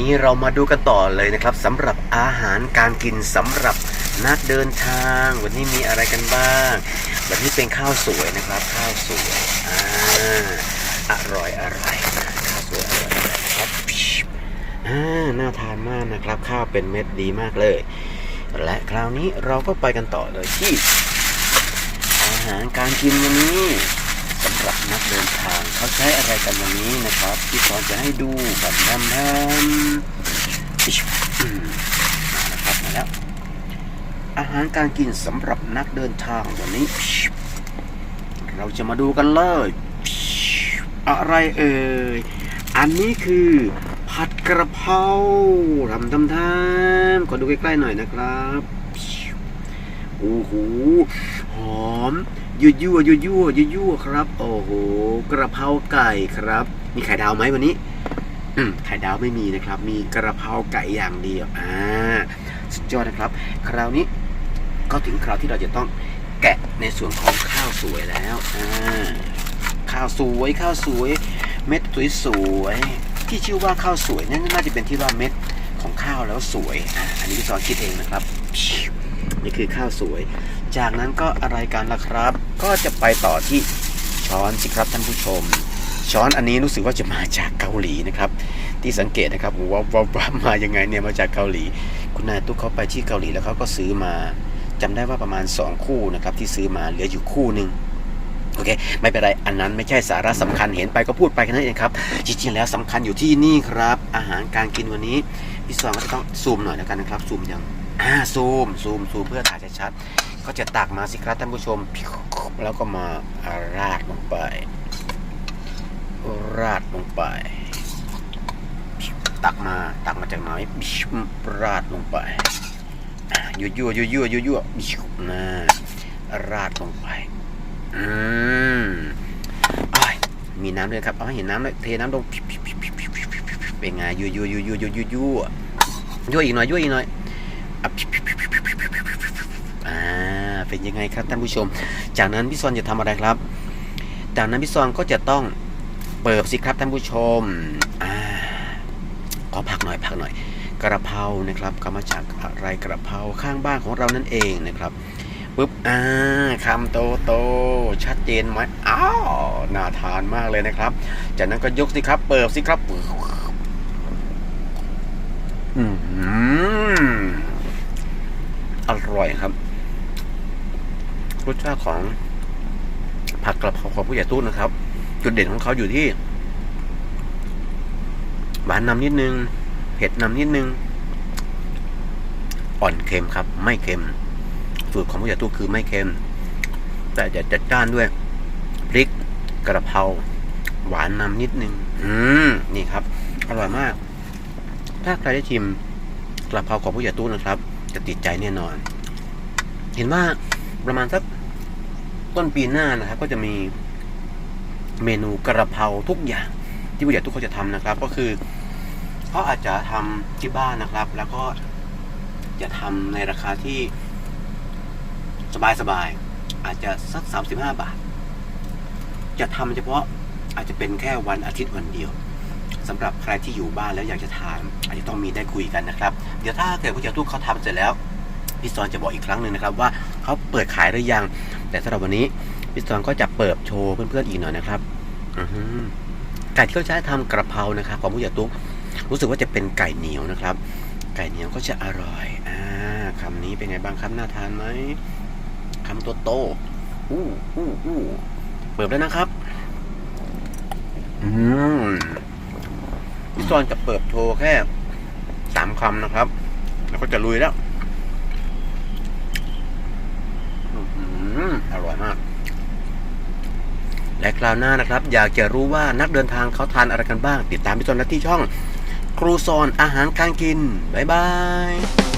นี้เรามาดูกันต่อเลยนะครับสำหรับอาหารการกินสำหรับนักเดินทาง วันนี้มีอะไรกันบ้าง วันนี้เป็นข้าวสวยนะครับ ข้าวสวยอ่าอร่อยอร่อยข้าวสวยอร่อยครับอ่าน่าทานมากนะครับ ข้าวเป็นเม็ดดีมากเลย และคราวนี้เราก็ไปกันต่อเลยที่อาหารการกินวันนี้ สำหรับนักเดินทางเขาใช้อะไรกันวันนี้นะครับที่สอนจะให้ดูแบบทำทำอิชมาแล้วครับมาแล้ว อาหารการกินสำหรับนักเดินทางวันนี้ เราจะมาดูกันเลย อะไรเอ่ย อันนี้คือผัดกระเพราทำทำทำขอดูใกล้ๆหน่อยนะครับ โอ้โหห อมยั่วยั่วยั่วยั่วยั่วยั่วครับ โอ้โหกระเพราไก่ครับ มีไข่ดาวไหมวันนี้ไข่ดาวไม่มีนะครับ มีกระเพราไก่อย่างเดียวอ่าสุดยอดนะครับ คราวนี้ก็ถึงคราวที่เราจะต้องแกะในส่วนของข้าวสวยแล้วอ่าข้าวสวยข้าวสวย เม็ดสวยสวยที่ชื่อว่าข้าวสวยนั่นน่าจะเป็นที่ว่าเม็ดของข้าวแล้วสวยอ่าอันนี้พี่สอนคิดเองนะครับนี่คือข้าวสวย จากนั้นก็อะไรกันล่ะครับ ก็จะไปต่อที่ช้อนสิครับท่านผู้ชม ช้อนอันนี้รู้สึกว่าจะมาจากเกาหลีนะครับ ที่สังเกตนะครับว่าว่าว่ามายังไงเนี่ยมาจากเกาหลี คุณนายตุ๊กเขาไปที่เกาหลีแล้วเขาก็ซื้อมาจำได้ว่าประมาณ 2 คู่นะครับที่ซื้อมาเหลืออยู่คู่หนึ่งโอเคไม่เป็นไรอันนั้นไม่ใช่สาระสำคัญเห็นไปก็พูดไปแค่นั้นเองครับจริงๆแล้วสำคัญอยู่ที่นี่ครับ อาหารการกินวันนี้พี่สองก็จะต้องซูมหน่อยแล้วกันนะครับซูมยังอ่าซูมซูมซูมเพื่อถ่ายชัดๆ ก็จะตักมาสิครับท่านผู้ชม แล้วก็มาราดลงไป ราดลงไป ตักมาตักมาจากไหนราดลงไปยั่วยั่วยั่วยั่วยั่วยั่วนะราดลงไป อืมมีน้ำด้วยครับ เอาให้เห็นน้ำเลยเทน้ำลงเป็นไงยั่วยั่วยั่วยั่วยั่วยั่วยั่วยั่วอีกหน่อยยั่วอีกหน่อยอะอ่า เป็นยังไงครับท่านผู้ชม จากนั้นพี่ซอนจะทำอะไรครับ จากนั้นพี่ซอนก็จะต้องเปิดสิครับท่านผู้ชมอ่าขอผักหน่อยผักหน่อย กระเพรานะครับก็มาจากอะไรกระเพราข้างบ้านของเรานั่นเองนะครับปุ๊บอ่าคำโตโตชัดเจนไหมอ้าวน่าทานมากเลยนะครับ จากนั้นก็ยกสิครับ เปิดสิครับอืมอร่อยครับ สชาติของผักกระเพราของผู้ใหญ่ตู้นะครับ จุดเด่นของเขาอยู่ที่ หวานนำนิดนึง เผ็ดนำนิดนึง อ่อนเค็มครับ ไม่เค็ม สูตรของผู้ใหญ่ตู้คือไม่เค็ม แต่จะจัดจ้านด้วยพริกกระเพราหวานนำนิดนึง อืมนี่ครับ อร่อยมาก ถ้าใครได้ชิมกระเพราของผู้ใหญ่ตู้นะครับ จะติดใจแน่นอน เห็นว่าประมาณสัก ต้นปีหน้านะครับ ก็จะมีเมนูกระเพราทุกอย่าง ที่ผู้ใหญ่ทุกคนจะทำนะครับ ก็คือเขาอาจจะทำที่บ้านนะครับ แล้วก็จะทำในราคาที่สบายๆอาจจะสักสามสิบห้าบาท จะทำเฉพาะอาจจะเป็นแค่วันอาทิตย์วันเดียวสำหรับใครที่อยู่บ้านแล้วอยากจะทาน อาจจะต้องมีได้คุยกันนะครับ เดี๋ยวถ้าเกิดผู้ใหญ่ทุกเขาทำเสร็จแล้วพี่ซอนจะบอกอีกครั้งหนึ่งนะครับว่า เขาเปิดขายหรือยัง แต่สำหรับวันนี้พี่ซอนก็จะเปิดโชว์เพื่อนๆอีกหน่อยนะครับไก่ที่เขาใช้ทำกระเพรานะครับของผู้ใหญ่ตุ๊กรู้สึกว่าจะเป็นไก่เหนียวนะครับ ไก่เหนียวก็จะอร่อยอ่าคำนี้เป็นไงบ้างครับน่าทานไหมคำโตโตอู้อู้อู้เปิดแล้วนะครับ อืมพี่จอนจะเปิดโชว์แค่สามคำนะครับ แล้วก็จะลุยแล้วอื้อหื อร่อยมาก และคราวหน้านะครับ อยากจะรู้ว่านักเดินทางเขาทานอะไรกันบ้าง ติดตามพี่จอนที่ช่อง ครูสอนอาหารการกิน บ๊ายบาย